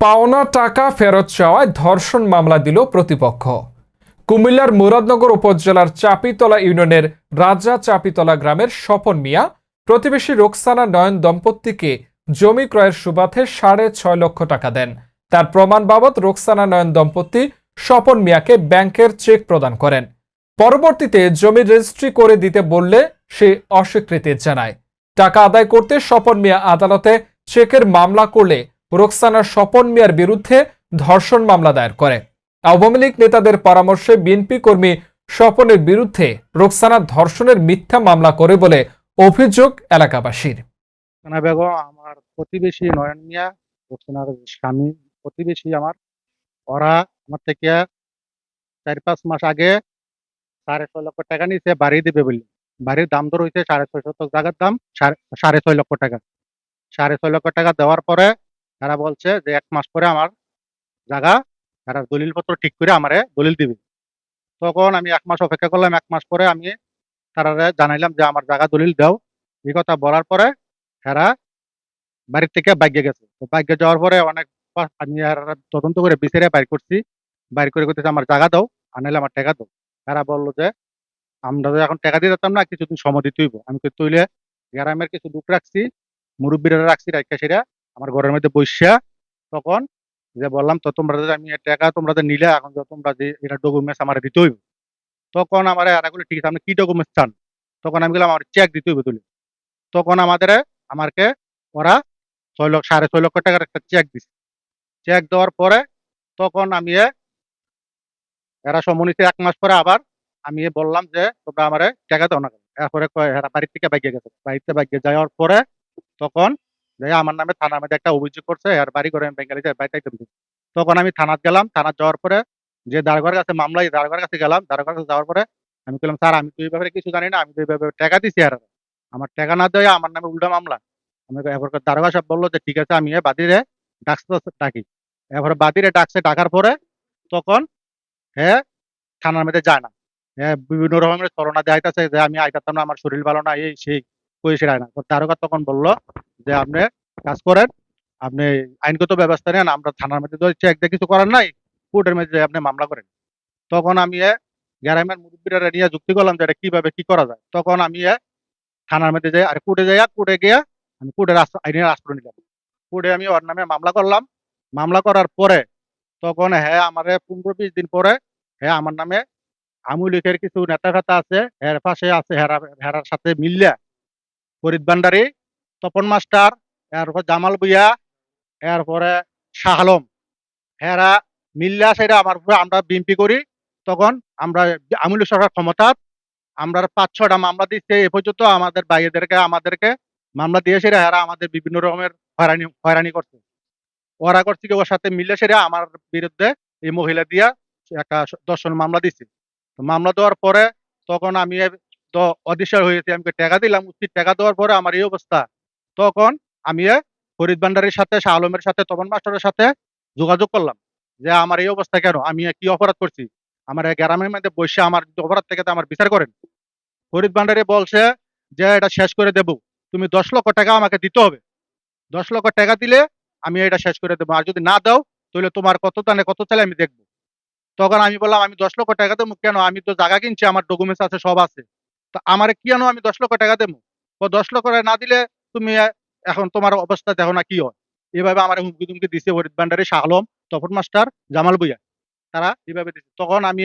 পাওনা টাকা ফেরত চাওয়ায় ধর্ষণ মামলা দিল প্রতিপক্ষ। কুমিল্লার মুরাদনগর উপজেলার চাপিতলা ইউনিয়নের রাজা চাপিতলা গ্রামের স্বপন মিয়া প্রতিবেশী রোকসানা নয়ন দম্পতিকে জমি ক্রয়ের সুবাদে সাড়ে ছয় লক্ষ টাকা দেন। তার প্রমাণ বাবদ রোকসানা নয়ন দম্পতি স্বপন মিয়াকে ব্যাংকের চেক প্রদান করেন। পরবর্তীতে জমি রেজিস্ট্রি করে দিতে বললে সে অস্বীকৃতি জানায়। টাকা আদায় করতে স্বপন মিয়া আদালতে চেকের মামলা করলে রোকসানা স্বপন মিয়ার বিরুদ্ধে ধর্ষণ মামলা দায়ের করে। আওয়ামী লীগ নেতাদের পরামর্শে বিএনপি কর্মী স্বপনের বিরুদ্ধে রোকসানা ধর্ষণের মিথ্যা মামলা করে বলে অভিযোগ এলাকাবাসীর। আমার প্রতিবেশী নয়ন মিয়া, রোকসানার স্বামী প্রতিবেশী আমার। ওরা আমার থেকে চার পাঁচ মাস আগে সাড়ে ছয় লক্ষ টাকা নিচে বাড়ি দিবে বললি। বাড়ির দাম দর হয়েছে সাড়ে ছয় শতক জায়গার দাম সাড়ে ছয় লক্ষ টাকা। সাড়ে ছয় লক্ষ টাকা দেওয়ার পরে তারা বলছে যে এক মাস পরে আমার জায়গা, তারা দলিলপত্র ঠিক করে আমারে দলিল দিবে। তখন আমি এক মাস অপেক্ষা করলাম, এক মাস পরে আমি তারা জানাইলাম যে আমার জায়গা দলিল দাও। এই কথা বলার পরে এরা বাড়ির থেকে বাইকে গেছে। তো বাইকে যাওয়ার পরে অনেক আমি তদন্ত করে বিচারে বাইর করছি। বাইর করে করতেছে আমার জায়গা দাও, আর নাহলে আমার টাকা দাও। এরা বলল যে, আমরা এখন টাকা দিয়ে দিতাম না, কিছুদিন সময় দিতে হইব। আমি তৈলে গ্রামের কিছু লোক রাখছি মুরব্বীরা রাখছি রাখা সেটা আমার ঘরের মধ্যে বসিয়া তখন যে বললাম, তো তোমরা আমি টাকা তোমরা যে নিলে, এখন তোমরা যে এটা ডকুমেন্টস আমার দিতে হইব? তখন আমার এরা ঠিক আছে, আপনি কি ডকুমেন্টস চান? তখন আমি গেলাম আমার চেক দিতে হইব তুলে। তখন আমাদের আমাকে ওরা ছয় লক্ষ, সাড়ে ছয় লক্ষ টাকার একটা চেক দিছে। চেক দেওয়ার পরে তখন আমি এরা সম্মনিতে এক মাস পরে আবার আমি বললাম যে, তোমরা আমার টাকা দাও না? এরপরে এরা বাড়ির থেকে বাইকে গেছে। বাড়িতে বাইকে যাওয়ার পরে তখন আমার নামে থানার মধ্যে একটা অভিযোগ করছে, আর বাড়ি করে আমি বেঙ্গালি বাড়িতে তখন আমি থানাত গেলাম, থানাত যাওয়ার পরে যে, দারোগার কাছে মামলা এই দারোগার কাছে গেলাম, দারোগার কাছে যাওয়ার পরে আমি বললাম স্যার, আমি তো এই ব্যাপারে কিছু জানি না, আমি তো এই ব্যাপারে টাকা দিছি আর আমার টাকা না দেওয়া আমার নামে উল্টা মামলা। আমি এবার দারোগা সাহেব বলল যে, ঠিক আছে, আমি বাদিরে ডাকতে ডাকি। এবার বাদিরে ডাকছে, ডাকার পরে তখন হ্যাঁ থানার মধ্যে যায় না। হ্যাঁ বিভিন্ন রকমের করোনা দেখাইতেছে যে, আমি আইতাম না, আমার শরীর ভালো না, এই সেই। কই সে না। তো দারোগা তখন বলল যে, আপনি কাজ করেন, আপনি আইনগত ব্যবস্থা নেন, আমরা থানার মধ্যে চেক দিয়ে কিছু করার নাই, কোর্টের মধ্যে আপনি মামলা করেন। তখন আমি গ্রামের মুরব্বীরা নিয়ে যুক্তি করলাম যে, এটা কীভাবে কি করা যায়? তখন আমি থানার মধ্যে যাই, আর কোর্টে যাই কোর্টে গিয়ে আমি কোর্টের আইনের আশ্রয় নিলাম। কোর্টে আমি ওর নামে মামলা করলাম। মামলা করার পরে তখন হ্যাঁ আমার পনেরো বিশ দিন পরে হ্যাঁ আমার নামে আমুল লীগের কিছু নেতা ফেতা আছে এর পাশে আছে, হেরা, হেরার সাথে মিল্লা ফরিদ ভান্ডারি, তপন মাস্টার, এরপর জামাল বুইয়া এরপরে শাহ আলম। হেরা মিল্লা সেটা আমার উপরে আমরা বিএমপি করি, তখন আমরা আমুল সরকার ক্ষমতা, আমরা পাঁচ ছটা মামলা দিচ্ছে, এ পর্যন্ত আমাদের বাইরেদেরকে আমাদেরকে মামলা দিয়ে সেরা হেরা আমাদের বিভিন্ন রকমের হয়রানি হয়রানি করছে। ওরা করছে কি, ওর সাথে মিলে সেরা আমার বিরুদ্ধে এই মহিলা দিয়া একটা দর্শন মামলা দিছে। তো মামলা দেওয়ার পরে তখন আমি তো অদিশার হয়েছি আমি টাকা দিলাম, উচিত টাকা দেওয়ার পরে আমার এই অবস্থা। তখন আমি ফরিদ ভান্ডারির সাথে, শাহ আলমের সাথে, তপন মাস্টারের সাথে যোগাযোগ করলাম যে আমার এই অবস্থা কেন? আমি কি অপরাধ করছি? আমার গ্রামের মধ্যে বসে আমার অপরাধ থেকে আমার বিচার করেন। ফরিদ ভান্ডারি বলছে যে এটা শেষ করে দেব। তুমি দশ লক্ষ টাকা আমাকে দিতে হবে। দশ লক্ষ টাকা দিলে আমি এটা শেষ করে দেবো। আর যদি না দাও, তাহলে তোমার কত টানে কত চালে আমি দেখব। তখন আমি বললাম, আমি দশ লক্ষ টাকা দেবো কেন? আমি তো জায়গা কিনছি, আমার ডকুমেন্টস আছে, সব আছে। তো আমার কেন আমি দশ লক্ষ টাকা দেবো। ও দশ লক্ষ টাকা না দিলে তুমি এখন তোমার অবস্থা দেখো না কি হয়। এভাবে আমার হুমকি তুমকি দিছে ফরিদ ভান্ডারি, শাহ আলম তপন মাস্টার, জামাল ভুইয়া। তারা এইভাবে দিচ্ছে তখন আমি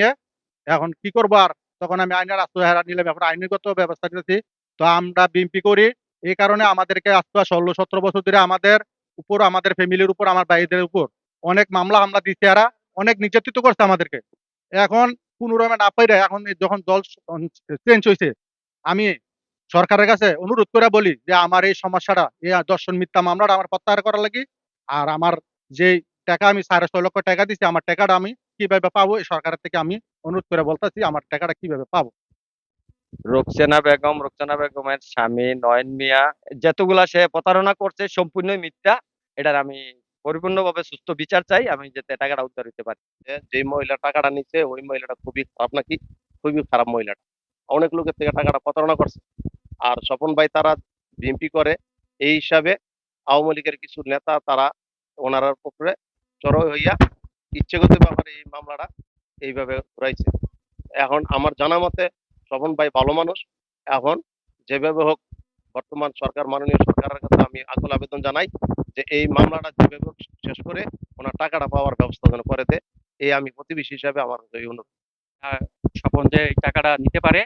এখন কি করব আর? তখন আমি আইনের আশ্রয় হারা নিলাম। এখন আইনগত ব্যবস্থা নিয়েছি তো আমরা বিএমপি করি। এই কারণে আমাদেরকে আজকে ষোলো, সতেরো বছর ধরে আমাদের উপর, আমাদের ফ্যামিলির উপর, আমার ভাইদের উপর অনেক মামলা হামলা দিচ্ছে এরা। অনেক নির্যাতিত করছে আমাদেরকে। এখন পুনরায় না পাইরে এখন যখন দল চেঞ্জ হয়েছে আমি সরকারের কাছে অনুরোধ করে বলি যে আমার এই সমস্যাটা, এই দর্শন মিথ্যা মামলাটা আমার প্রত্যাহার করা লাগি। আর আমার যে টাকা আমি সাড়ে ছয় লক্ষ টাকা দিচ্ছি আমার টাকাটা আমি কীভাবে পাবো, এই সরকারের থেকে আমি অনুরোধ করে বলতেছি, আমার টাকাটা কীভাবে পাবো। রোকসানা বেগম, রোকসানা বেগমের স্বামী নয়ন মিয়া, যতগুলা সে প্রতারণা করছে, সম্পূর্ণই মিথ্যা। এটার আমি পরিপূর্ণভাবে সুস্থ বিচার চাই, আমি যাতে টাকাটা উদ্ধার হতে পারি। যে মহিলা টাকাটা নিচ্ছে ওই মহিলাটা খুবই খারাপ নাকি? খুবই খারাপ মহিলাটা। অনেক লোকের থেকে টাকাটা প্রতারণা করছে। আর স্বপন ভাই তারা বিএনপি করে, এই হিসাবে আওয়ামী লীগের কিছু নেতা তারা ওনার উপরে জড়ো হইয়া ইচ্ছেগত ব্যাপারে এই মামলাটা এইভাবে ঘুরাইছে। এখন আমার জানা মতে স্বপন ভাই ভালো মানুষ। এখন যেভাবে হোক বর্তমান সরকার, মাননীয় সরকারের কাছে আমি আকুল আবেদন জানাই যে এই মামলাটা যেভাবে শেষ করে ওনার টাকাটা পাওয়ার ব্যবস্থা যেন করে দেয়, এই আমি প্রতিবেশী হিসাবে আমার অনুরোধ। স্বপন যে এই টাকাটা নিতে পারে,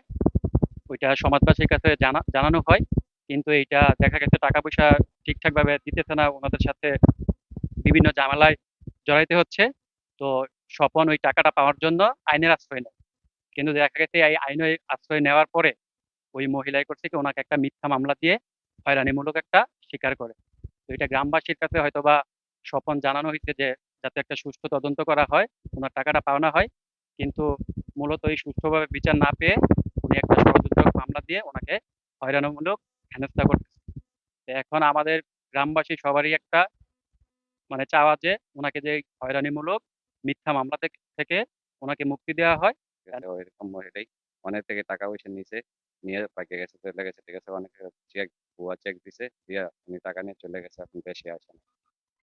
ওইটা সমাজবাসীর কাছে জানা, জানানো হয়। কিন্তু এইটা দেখা গেছে টাকা পয়সা ঠিকঠাক ভাবে দিতেছে না, ওনাদের সাথে বিভিন্ন ঝামেলায় জড়াইতে হচ্ছে। তো স্বপন ওই টাকাটা পাওয়ার জন্য আইনের আশ্রয় নেয়। কিন্তু দেখা গেছে এই আইনের আশ্রয় নেওয়ার পরে ওই মহিলাই করছে কি, ওনাকে একটা মিথ্যা মামলা দিয়ে হয়রানিমূলক একটা স্বীকার করে। তো এটা গ্রামবাসীর কাছে হয়তোবা স্বপন জানানো হয়েছে যে, যাতে একটা সুষ্ঠু তদন্ত করা হয়, ওনার টাকাটা পাওনা হয়। কিন্তু মূলত এই সুষ্ঠুভাবে বিচার না পেয়ে উনি একটা ষড়যন্ত্র মামলা দিয়ে ওনাকে হয়রানিমূলক হেনস্থা করতেছে। এখন আমাদের গ্রামবাসী সবারই একটা মানে চাওয়া যে ওনাকে যে হয়রানিমূলক মিথ্যা মামলা থেকে- ওনাকে মুক্তি দেওয়া হয়। ওইরকম মহিলাই অনেক থেকে টাকা পয়সা নিছে, নিয়ে পাকে গেছে, চলে গেছে, ঠিক আছে? অনেক চেক ভুয়া চেক দিছে, দিয়ে উনি টাকা নিয়ে চলে গেছে, এখন বেশি আসে